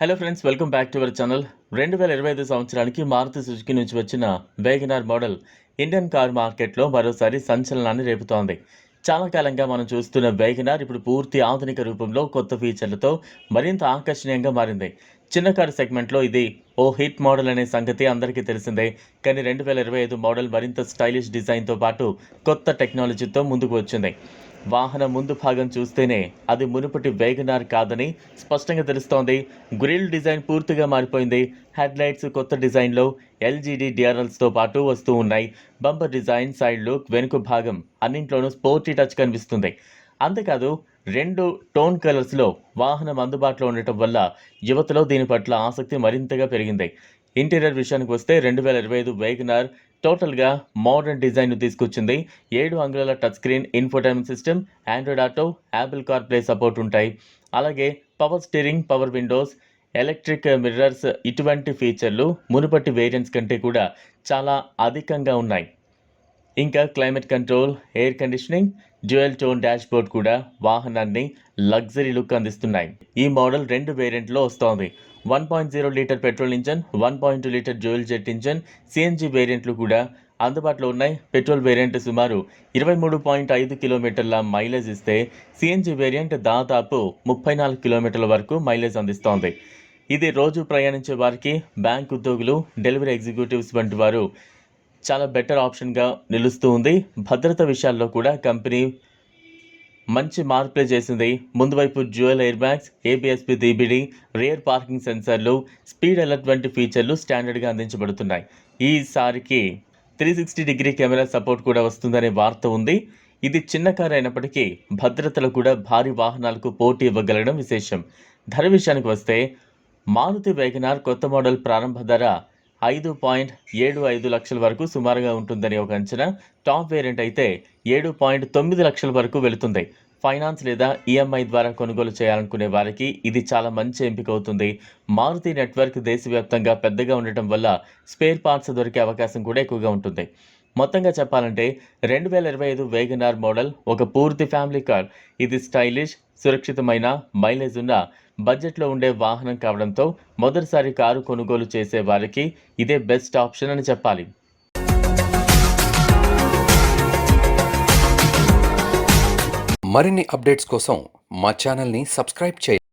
Hello friends welcome back to our channel రెండు వేల ఇరవై ఐదు సంవత్సరానికి మారుతి సుజుకి నుంచి వచ్చిన వేగనార్ మోడల్ ఇండియన్ కార్ మార్కెట్లో మరోసారి సంచలనాన్ని రేపుతోంది. చాలా కాలంగా మనం చూస్తున్న వేగనార్ ఇప్పుడు పూర్తి ఆధునిక రూపంలో కొత్త ఫీచర్లతో మరింత ఆకర్షణీయంగా మారింది. చిన్న కారు సెగ్మెంట్లో ఇది ఓ హిట్ మోడల్ అనే సంగతి అందరికీ తెలిసిందే. కానీ రెండు వేల ఇరవై ఐదు మోడల్ మరింత స్టైలిష్ డిజైన్తో పాటు కొత్త టెక్నాలజీతో ముందుకు వచ్చింది. వాహనం ముందు భాగం చూస్తేనే అది మునుపటి వేగనార్ కాదని స్పష్టంగా తెలుస్తోంది. గ్రిల్ డిజైన్ పూర్తిగా మారిపోయింది. హెడ్లైట్స్ కొత్త డిజైన్లో ఎల్జీడీ డిఆర్ఎల్స్తో పాటు వస్తూ ఉన్నాయి. బంపర్ డిజైన్ సైడ్ లుక్ వెనుక భాగం అన్నింట్లోనూ స్పోర్టీ టచ్ కనిపిస్తుంది. అంతేకాదు రెండు టోన్ కలర్స్లో వాహనం అందుబాటులో ఉండటం వల్ల యువతలో దీని పట్ల ఆసక్తి మరింతగా పెరిగింది. ఇంటీరియర్ విషయానికి వస్తే రెండు వేల ఇరవై ఐదు వేగనార్ టోటల్గా మోడర్న్ డిజైన్ను తీసుకొచ్చింది. ఏడు అంగుళాల touch screen infotainment system android auto apple car play support ఉంటాయి. అలాగే power steering power windows electric mirrors ఇటువంటి ఫీచర్లు మునుపటి వేరియంట్స్ కంటే కూడా చాలా అధికంగా ఉన్నాయి. ఇంకా climate control air conditioning dual tone dashboard కూడా వాహనాన్ని లగ్జరీ లుక్ అందిస్తున్నాయి. ఈ మోడల్ రెండు వేరియంట్లో వస్తోంది. One point zero litre petrol engine one point two litre dual jet engine CNG వేరియంట్లు కూడా అందుబాటులో ఉన్నాయి. పెట్రోల్ వేరియంట్ సుమారు ఇరవై మూడు పాయింట్ ఐదు కిలోమీటర్ల మైలేజ్ ఇస్తే సిఎన్జి వేరియంట్ దాదాపు ముప్పై నాలుగు కిలోమీటర్ల వరకు మైలేజ్ అందిస్తోంది. ఇది రోజు ప్రయాణించే వారికి బ్యాంక్ ఉద్యోగులు డెలివరీ ఎగ్జిక్యూటివ్స్ వంటి వారు చాలా బెటర్ ఆప్షన్గా నిలుస్తూ ఉంది. భద్రత విషయాల్లో కూడా కంపెనీ మంచి మార్పులే చేసింది. ముందు వైపు dual air bags ఏబిఎస్పి దీబిడి rear parking సెన్సర్లు స్పీడ్ అలర్ట్ వంటి ఫీచర్లు స్టాండర్డ్గా అందించబడుతున్నాయి. ఈసారికి three sixty degree camera support కూడా వస్తుందనే వార్త ఉంది. ఇది చిన్న కారు అయినప్పటికీ భద్రతలో కూడా భారీ వాహనాలకు పోటీ ఇవ్వగలగడం విశేషం. ధర విషయానికి వస్తే మారుతి వేగనార్ కొత్త మోడల్ ప్రారంభ ధర ఐదు పాయింట్ ఏడు ఐదు లక్షల వరకు సుమారుగా ఉంటుందని ఒక అంచనా. టాప్ వేరియంట్ అయితే ఏడు పాయింట్ తొమ్మిది లక్షల వరకు వెళుతుంది. ఫైనాన్స్ లేదా ఈఎంఐ ద్వారా కొనుగోలు చేయాలనుకునే వారికి ఇది చాలా మంచి ఎంపిక అవుతుంది. మారుతి నెట్వర్క్ దేశవ్యాప్తంగా పెద్దగా ఉండటం వల్ల స్పేర్ పార్ట్స్ దొరికే అవకాశం కూడా ఎక్కువగా ఉంటుంది. మొత్తంగా చెప్పాలంటే రెండు వేల ఇరవై ఐదు వేగనార్ మోడల్ ఒక పూర్తి ఫ్యామిలీ కార్. ఇది స్టైలిష్ సురక్షితమైన మైలేజ్ ఉన్న బడ్జెట్లో ఉండే వాహనం కావడంతో మొదటిసారి కారు కొనుగోలు చేసే వారికి ఇదే బెస్ట్ ఆప్షన్ అని చెప్పాలి. మరిన్ని అప్డేట్స్ కోసం మా ఛానల్ని సబ్స్క్రైబ్ చేయండి.